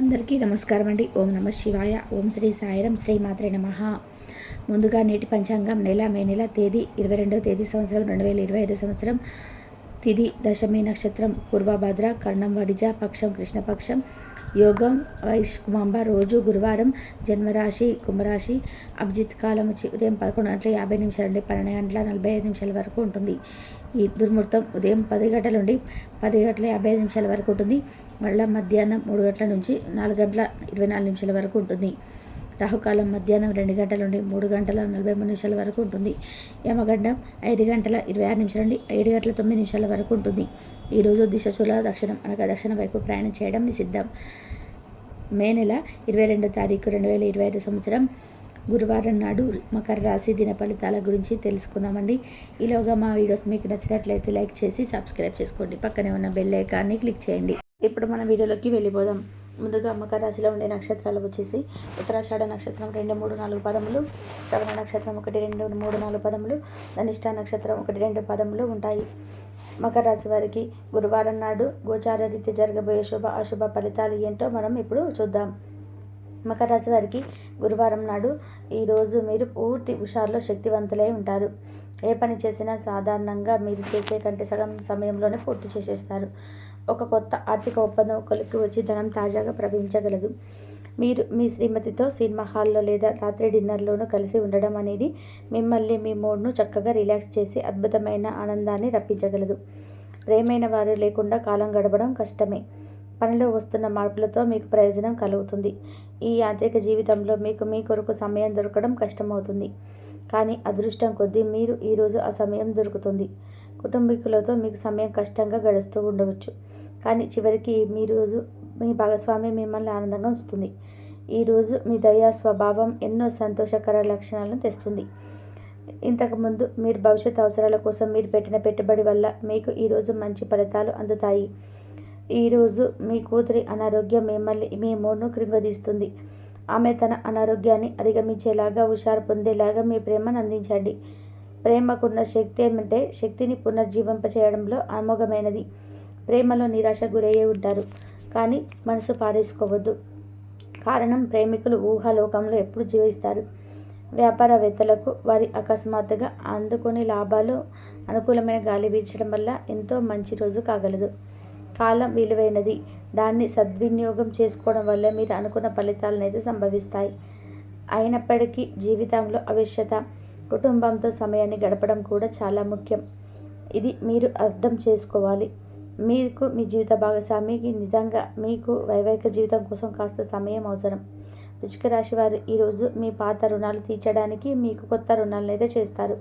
అందరికీ నమస్కారం అండి. ఓం నమ శివాయ. ఓం శ్రీ సాయిరం శ్రీ మాత్రే నమ. ముందుగా నేటి పంచాంగం నెల మే నెల తేదీ ఇరవై రెండవ తేదీ సంవత్సరం రెండు వేల ఇరవై ఐదు సంవత్సరం. తిది దశమి నక్షత్రం పూర్వభద్ర కర్ణం వడిజ పక్షం కృష్ణపక్షం. యోగం వైష్కుమాంబ రోజు గురువారం జన్మరాశి కుంభరాశి అభిజిత్ కాలం వచ్చి ఉదయం పదకొండు గంటల యాభై నిమిషాల నుండి పన్నెండు గంటల నలభై ఐదు నిమిషాల వరకు ఉంటుంది. ఈ దుర్ముహూర్తం ఉదయం పది గంటల నుండి పది గంటల యాభై ఐదు నిమిషాల వరకు ఉంటుంది. మళ్ళీ మధ్యాహ్నం మూడు గంటల నుంచి నాలుగు గంటల ఇరవై నాలుగు నిమిషాల వరకు ఉంటుంది. రాహుకాలం మధ్యాహ్నం రెండు గంటల నుండి మూడు గంటల నలభై మూడు నిమిషాల వరకు ఉంటుంది. యమగండం ఐదు గంటల ఇరవై ఆరు నిమిషాల నుండి ఏడు గంటల తొమ్మిది నిమిషాల వరకు ఉంటుంది. ఈరోజు దిశశూల దక్షిణం అనగా దక్షిణ వైపు ప్రయాణం చేయడం నిషిద్ధం. మే నెల ఇరవై రెండో తారీఖు రెండు వేల ఇరవై ఐదు సంవత్సరం గురువారం నాడు మకర రాశి దిన ఫలితాల గురించి తెలుసుకుందామండి. ఈలోగా మా వీడియోస్ మీకు నచ్చినట్లయితే లైక్ చేసి సబ్స్క్రైబ్ చేసుకోండి. పక్కనే ఉన్న బెల్ ఐకాన్ని క్లిక్ చేయండి. ఇప్పుడు మన వీడియోలోకి వెళ్ళిపోదాం. ముందుగా మకర రాశిలో ఉండే నక్షత్రాలు వచ్చేసి ఉత్తరాషాఢ నక్షత్రం రెండు మూడు నాలుగు పదములు శ్రవణ నక్షత్రం ఒకటి రెండు మూడు నాలుగు పదములు ధనిష్ట నక్షత్రం ఒకటి రెండు పదములు ఉంటాయి. మకర రాశి వారికి గురువారం నాడు గోచార రీతి జరగబోయే శుభ అశుభ ఫలితాలు ఏంటో మనం ఇప్పుడు చూద్దాం. మకర రాశి వారికి గురువారం నాడు ఈరోజు మీరు పూర్తి హుషారులో శక్తివంతులై ఉంటారు. ఏ పని చేసినా సాధారణంగా మీరు చేసే కంటే సగం సమయంలోనే పూర్తి చేసేస్తారు. ఒక కొత్త ఆర్థిక ఒప్పందం ఒకరికి వచ్చి ధనం తాజాగా ప్రవహించగలదు. మీరు మీ శ్రీమతితో సినిమా హాల్లో లేదా రాత్రి డిన్నర్లోనూ కలిసి ఉండడం అనేది మిమ్మల్ని మీ మూడ్ను చక్కగా రిలాక్స్ చేసి అద్భుతమైన ఆనందాన్ని రప్పించగలదు. ప్రేమైన వారు లేకుండా కాలం గడపడం కష్టమే. పనిలో వస్తున్న మార్పులతో మీకు ప్రయోజనం కలుగుతుంది. ఈ యాంత్రిక జీవితంలో మీకు మీ కొరకు సమయం దొరకడం కష్టమవుతుంది. కానీ అదృష్టం కొద్దీ మీరు ఈరోజు ఆ సమయం దొరుకుతుంది. కుటుంబీకులతో మీకు సమయం కష్టంగా గడుస్తూ ఉండవచ్చు. కానీ చివరికి మీ రోజు మీ భాగస్వామి మిమ్మల్ని ఆనందంగా ఉంచుతుంది. ఈరోజు మీ దయా స్వభావం ఎన్నో సంతోషకర లక్షణాలను తెస్తుంది. ఇంతకుముందు మీరు భవిష్యత్ అవసరాల కోసం మీరు పెట్టిన పెట్టుబడి వల్ల మీకు ఈరోజు మంచి ఫలితాలు అందుతాయి. ఈరోజు మీ కూతురి అనారోగ్యం మిమ్మల్ని మీ మూడును కృంగదీస్తుంది ఆమె తన అనారోగ్యాన్ని అధిగమించేలాగా హుషారు పొందేలాగా మీ ప్రేమను అందించండి. ప్రేమకున్న శక్తి ఏమంటే శక్తిని పునర్జీవింపచేయడంలో అమోఘమైనది ప్రేమలో నిరాశ గురయ్యే ఉంటారు కానీ మనసు పారేసుకోవద్దు. కారణం ప్రేమికులు ఊహాలోకంలో ఎప్పుడు జీవిస్తారు. వ్యాపారవేత్తలకు వారి అకస్మాత్తుగా అందుకునే లాభాలు అనుకూలమైన గాలి వీచడం వల్ల ఎంతో మంచి రోజు కాగలదు. కాలం విలువైనది. దాన్ని సద్వినియోగం చేసుకోవడం వల్ల మీరు అనుకున్న ఫలితాలను అయితే సంభవిస్తాయి. అయినప్పటికీ జీవితంలో అవశ్యత కుటుంబంతో సమయాన్ని గడపడం కూడా చాలా ముఖ్యం. ఇది మీరు అర్థం చేసుకోవాలి. మీకు మీ జీవిత భాగస్వామికి నిజంగా మీకు వైవాహిక జీవితం కోసం కాస్త సమయం అవసరం. వృచ్చిక రాశి వారు ఈరోజు మీ పాత రుణాలు తీర్చడానికి మీకు కొత్త రుణాలను అయితే చేస్తారు.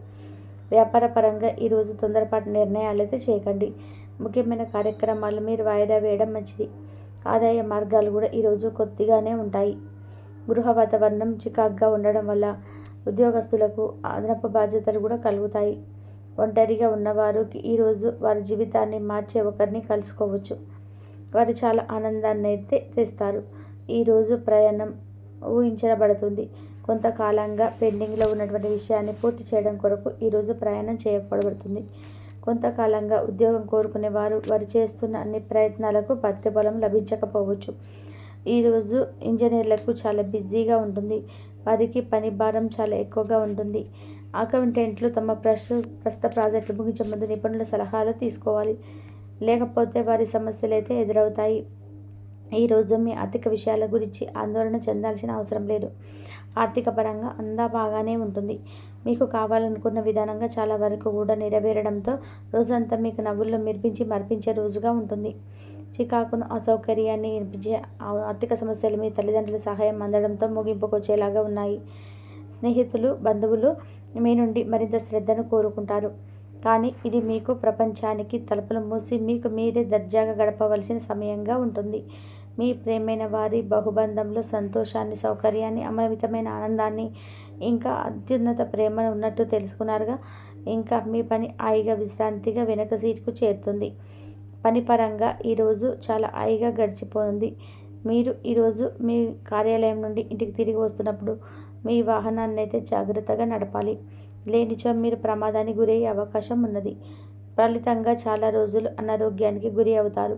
వ్యాపార పరంగా ఈరోజు తొందరపాటు నిర్ణయాలు అయితే చేయకండి. ముఖ్యమైన కార్యక్రమాలు మీరు వాయిదా వేయడం మంచిది. ఆదాయ మార్గాలు కూడా ఈరోజు కొద్దిగానే ఉంటాయి. గృహ వాతావరణం చికాగ్గా ఉండడం వల్ల ఉద్యోగస్తులకు అదనపు బాధ్యతలు కూడా కలుగుతాయి. ఒంటరిగా ఉన్నవారు ఈరోజు వారి జీవితాన్ని మార్చే ఒకరిని కలుసుకోవచ్చు. వారు చాలా ఆనందాన్ని అయితే తెస్తారు. ఈరోజు ప్రయాణం ఊహించబడుతుంది. కొంతకాలంగా పెండింగ్లో ఉన్నటువంటి విషయాన్ని పూర్తి చేయడం కొరకు ఈరోజు ప్రయాణం చేయబడుతుంది. కొంతకాలంగా ఉద్యోగం కోరుకునే వారు వారు చేస్తున్న అన్ని ప్రయత్నాలకు ప్రతిఫలం లభించకపోవచ్చు. ఈరోజు ఇంజనీర్లకు చాలా బిజీగా ఉంటుంది. వారికి పని భారం చాలా ఎక్కువగా ఉంటుంది. అకౌంటెంట్లు తమ ప్రస్తు ప్రస్తుత ప్రాజెక్టులు ముగించే ముందు నిపుణుల సలహాలు తీసుకోవాలి. లేకపోతే వారి సమస్యలు అయితే ఎదురవుతాయి. ఈరోజు మీ ఆర్థిక విషయాల గురించి ఆందోళన చెందాల్సిన అవసరం లేదు. ఆర్థిక పరంగా అందా బాగానే ఉంటుంది. మీకు కావాలనుకున్న విధానంగా చాలా వరకు కూడా నెరవేరడంతో రోజంతా మీకు నవ్వుల్లో మెరిపించి మర్పించే రోజుగా ఉంటుంది. చికాకును అసౌకర్యాన్ని వినిపించే ఆర్థిక సమస్యలు మీ తల్లిదండ్రుల సహాయం అందడంతో ముగింపుకొచ్చేలాగా ఉన్నాయి. స్నేహితులు బంధువులు మీ నుండి మరింత శ్రద్ధను కోరుకుంటారు. కానీ ఇది మీకు ప్రపంచానికి తలుపులు మూసి మీకు మీరే దర్జాగా గడపవలసిన సమయంగా ఉంటుంది. మీ ప్రేమైన వారి బహుబంధంలో సంతోషాన్ని సౌకర్యాన్ని అమరితమైన ఆనందాన్ని ఇంకా అత్యున్నత ప్రేమను ఉన్నట్టు తెలుసుకున్నారుగా. ఇంకా మీ పని హాయిగా విశ్రాంతిగా వెనక సీటుకు చేరుతుంది. పని పరంగా ఈరోజు చాలా హాయిగా గడిచిపోతుంది మీరు ఈరోజు మీ కార్యాలయం నుండి ఇంటికి తిరిగి వస్తున్నప్పుడు మీ వాహనాన్ని అయితే జాగ్రత్తగా నడపాలి. లేనిచో మీరు ప్రమాదానికి గురయ్యే అవకాశం ఉన్నది. ఫలితంగా చాలా రోజులు అనారోగ్యానికి గురి అవుతారు.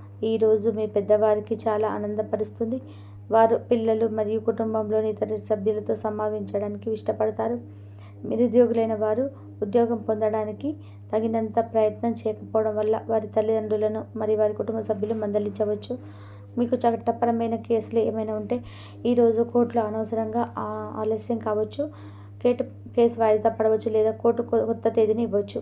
ఈరోజు మీ పెద్దవారికి చాలా ఆనందపరుస్తుంది. వారు పిల్లలు మరియు కుటుంబంలోని ఇతర సభ్యులతో సమావించడానికి ఇష్టపడతారు. నిరుద్యోగులైన వారు ఉద్యోగం పొందడానికి తగినంత ప్రయత్నం చేయకపోవడం వల్ల వారి తల్లిదండ్రులను మరియు వారి కుటుంబ సభ్యులు మందలించవచ్చు. మీకు చట్టపరమైన కేసులు ఏమైనా ఉంటే ఈరోజు కోర్టులో అనవసరంగా ఆలస్యం కావచ్చు. కేటు కేసు వాయిదా పడవచ్చు లేదా కోర్టు కొత్త తేదీని ఇవ్వచ్చు.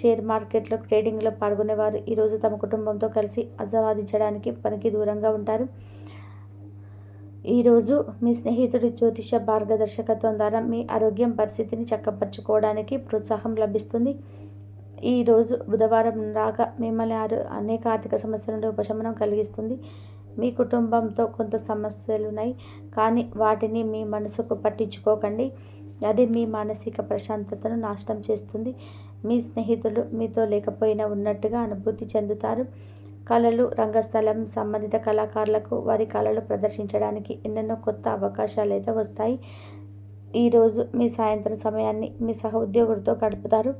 షేర్ మార్కెట్లో ట్రేడింగ్లో పాల్గొనేవారు. ఈరోజు తమ కుటుంబంతో కలిసి అసవాదించడానికి పనికి దూరంగా ఉంటారు. ఈరోజు మీ స్నేహితుడి జ్యోతిష మార్గదర్శకత్వం ద్వారా మీ ఆరోగ్యం పరిస్థితిని చక్కపరచుకోవడానికి ప్రోత్సాహం లభిస్తుంది. ఈరోజు బుధవారం రాగా మిమ్మల్ని ఆరు అనేక ఆర్థిక సమస్యల నుండి ఉపశమనం కలిగిస్తుంది. మీ కుటుంబంతో కొంత సమస్యలు ఉన్నాయి కానీ వాటిని మీ మనసుకు పట్టించుకోకండి. అది మీ మానసిక ప్రశాంతతను నాశనం చేస్తుంది. మీ స్నేహితులు మీతో లేకపోయినా ఉన్నట్టుగా అనుభూతి చెందుతారు. కళలు రంగస్థలం సంబంధిత కళాకారులకు వారి కళలు ప్రదర్శించడానికి ఎన్నెన్నో కొత్త అవకాశాలు అయితే వస్తాయి. ఈరోజు మీ సాయంత్రం సమయాన్ని మీ సహ ఉద్యోగులతో గడుపుతారు.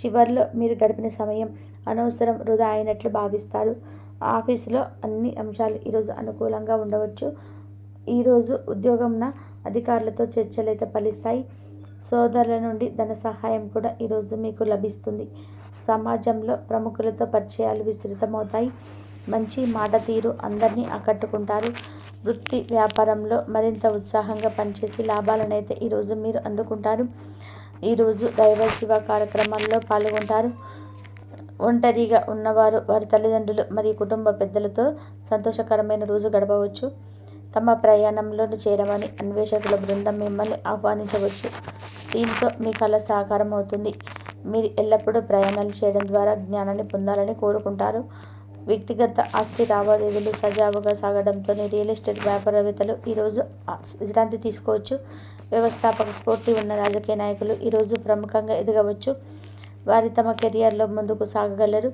చివరిలో మీరు గడిపిన సమయం అనవసరం వృధా అయినట్లు భావిస్తారు. ఆఫీసులో అన్ని అంశాలు ఈరోజు అనుకూలంగా ఉండవచ్చు. ఈరోజు ఉద్యోగంన అధికారులతో చర్చలైతే ఫలిస్తాయి. సోదరుల నుండి ధన సహాయం కూడా ఈరోజు మీకు లభిస్తుంది. సమాజంలో ప్రముఖులతో పరిచయాలు విస్తృతమవుతాయి. మంచి మాట తీరు అందరినీ ఆకట్టుకుంటారు. వృత్తి వ్యాపారంలో మరింత ఉత్సాహంగా పనిచేసి లాభాలనైతే ఈరోజు మీరు అందుకుంటారు. ఈరోజు దైవ శివ కార్యక్రమాల్లో పాల్గొంటారు. ఒంటరిగా ఉన్నవారు వారి తల్లిదండ్రులు మరియు కుటుంబ పెద్దలతో సంతోషకరమైన రోజు గడపవచ్చు. తమ ప్రయాణంలో చేరమని అన్వేషకుల బృందం మిమ్మల్ని ఆహ్వానించవచ్చు. దీంతో మీ కళ సాకారం అవుతుంది మీరు ఎల్లప్పుడూ ప్రయాణాలు చేయడం ద్వారా జ్ఞానాన్ని పొందాలని కోరుకుంటారు. వ్యక్తిగత ఆస్తి లావాదేవీలు సజావుగా సాగడంతో రియల్ ఎస్టేట్ వ్యాపారవేత్తలు ఈరోజు విశ్రాంతి తీసుకోవచ్చు. వ్యవస్థాపక స్ఫూర్తి ఉన్న రాజకీయ నాయకులు ఈరోజు ప్రముఖంగా ఎదగవచ్చు. వారి తమ కెరియర్లో ముందుకు సాగగలరు.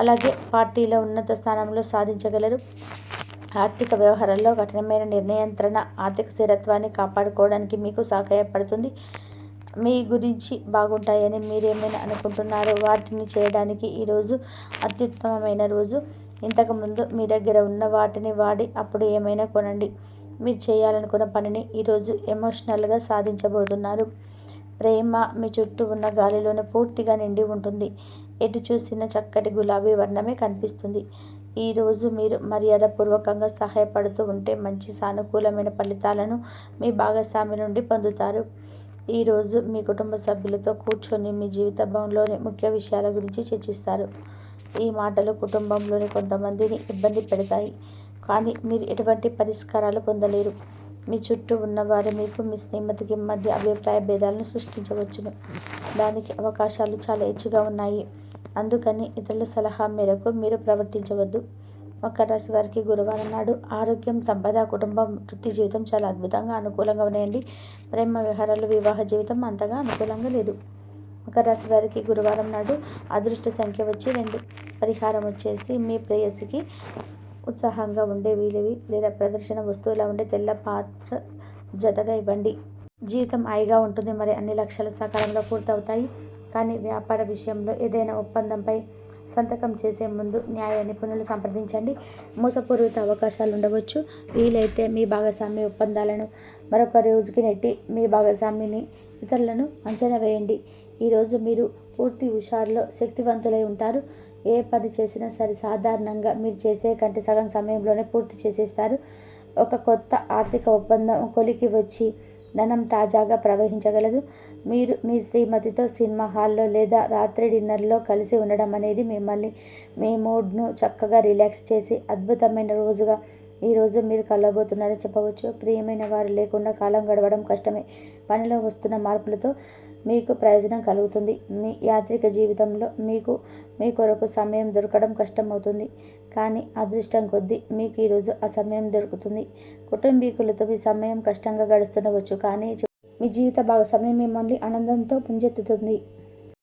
అలాగే పార్టీలో ఉన్నత స్థానంలో సాధించగలరు. ఆర్థిక వ్యవహారాల్లో కఠినమైన నిర్ణయంత్రణ ఆర్థిక స్థిరత్వాన్ని కాపాడుకోవడానికి మీకు సహాయపడుతుంది. మీ గురించి బాగుంటాయని మీరేమైనా అనుకుంటున్నారో వాటిని చేయడానికి ఈరోజు అత్యుత్తమమైన రోజు. ఇంతకుముందు మీ దగ్గర ఉన్న వాటిని వాడి అప్పుడు ఏమైనా కొనండి. మీరు చేయాలనుకున్న పనిని ఈరోజు ఎమోషనల్గా సాధించబోతున్నారు. ప్రేమ మీ చుట్టూ ఉన్న గాలిలోనే పూర్తిగా నిండి ఉంటుంది. ఎటు చూసిన చక్కటి గులాబీ వర్ణమే కనిపిస్తుంది. ఈరోజు మీరు మర్యాదపూర్వకంగా సహాయపడుతూ ఉంటే మంచి సానుకూలమైన ఫలితాలను మీ భాగస్వామి నుండి పొందుతారు. ఈరోజు మీ కుటుంబ సభ్యులతో కూర్చొని మీ జీవిత భావంలోని ముఖ్య విషయాల గురించి చర్చిస్తారు. ఈ మాటలు కుటుంబంలోని కొంతమందిని ఇబ్బంది పెడతాయి కానీ మీరు ఎటువంటి పరిష్కారాలు పొందలేరు. మీ చుట్టూ ఉన్నవారు మీకు మీ స్నేహితుకి మధ్య అభిప్రాయ భేదాలను సృష్టించవచ్చును. దానికి అవకాశాలు చాలా హెచ్చుగా ఉన్నాయి. అందుకని ఇతరుల సలహా మేరకు మీరు ప్రవర్తించవద్దు. మకర రాశి వారికి గురువారం నాడు ఆరోగ్యం సంపద కుటుంబం వృత్తి జీవితం చాలా అద్భుతంగా అనుకూలంగా ఉన్నాయండి. ప్రేమ వ్యవహారాలు వివాహ జీవితం అంతగా అనుకూలంగా లేదు. మకర రాశి వారికి గురువారం నాడు అదృష్ట సంఖ్య వచ్చి రెండు. పరిహారం వచ్చేసి మీ ప్రేయసికి ఉత్సాహంగా ఉండే వీలవి లేదా ప్రదర్శన వస్తువులా ఉండే తెల్ల పాత్ర జతగా ఇవ్వండి. జీవితం హాయిగా ఉంటుంది. మరి అన్ని లక్ష్యాలు సకాలంలో పూర్తవుతాయి. కానీ వ్యాపార విషయంలో ఏదైనా ఒప్పందంపై సంతకం చేసే ముందు న్యాయ నిపుణులు సంప్రదించండి మోసపూరిత అవకాశాలు ఉండవచ్చు. వీలైతే మీ భాగస్వామి ఒప్పందాలను మరొక రోజుకి నెట్టి మీ భాగస్వామిని ఇతరులను అంచనా వేయండి. ఈరోజు మీరు పూర్తి హుషారులో శక్తివంతులై ఉంటారు. ఏ పని చేసినా సరే సాధారణంగా మీరు చేసే కంటే సగం సమయంలోనే పూర్తి చేసేస్తారు. ఒక కొత్త ఆర్థిక ఒప్పందం కొలికి వచ్చి ధనం తాజాగా ప్రవహించగలదు. మీరు మీ శ్రీమతితో సినిమా హాల్లో లేదా రాత్రి డిన్నర్లో కలిసి ఉండడం అనేది మిమ్మల్ని మీ మూడ్ను చక్కగా రిలాక్స్ చేసి అద్భుతమైన రోజుగా ఈరోజు మీరు కలవబోతున్నారని చెప్పవచ్చు. ప్రియమైన వారు లేకుండా కాలం గడవడం కష్టమే. పనిలో వస్తున్న మార్పులతో మీకు ప్రయోజనం కలుగుతుంది. మీ యాత్రిక జీవితంలో మీకు మీ కొరకు సమయం దొరకడం కష్టమవుతుంది. కానీ అదృష్టం కొద్దీ మీకు ఈరోజు ఆ సమయం దొరుకుతుంది. కుటుంబీకులతో మీ సమయం కష్టంగా గడుస్తుండవచ్చు కానీ మీ జీవిత భాగస్వామి మిమ్మల్ని ఆనందంతో పుంజెత్తుతుంది.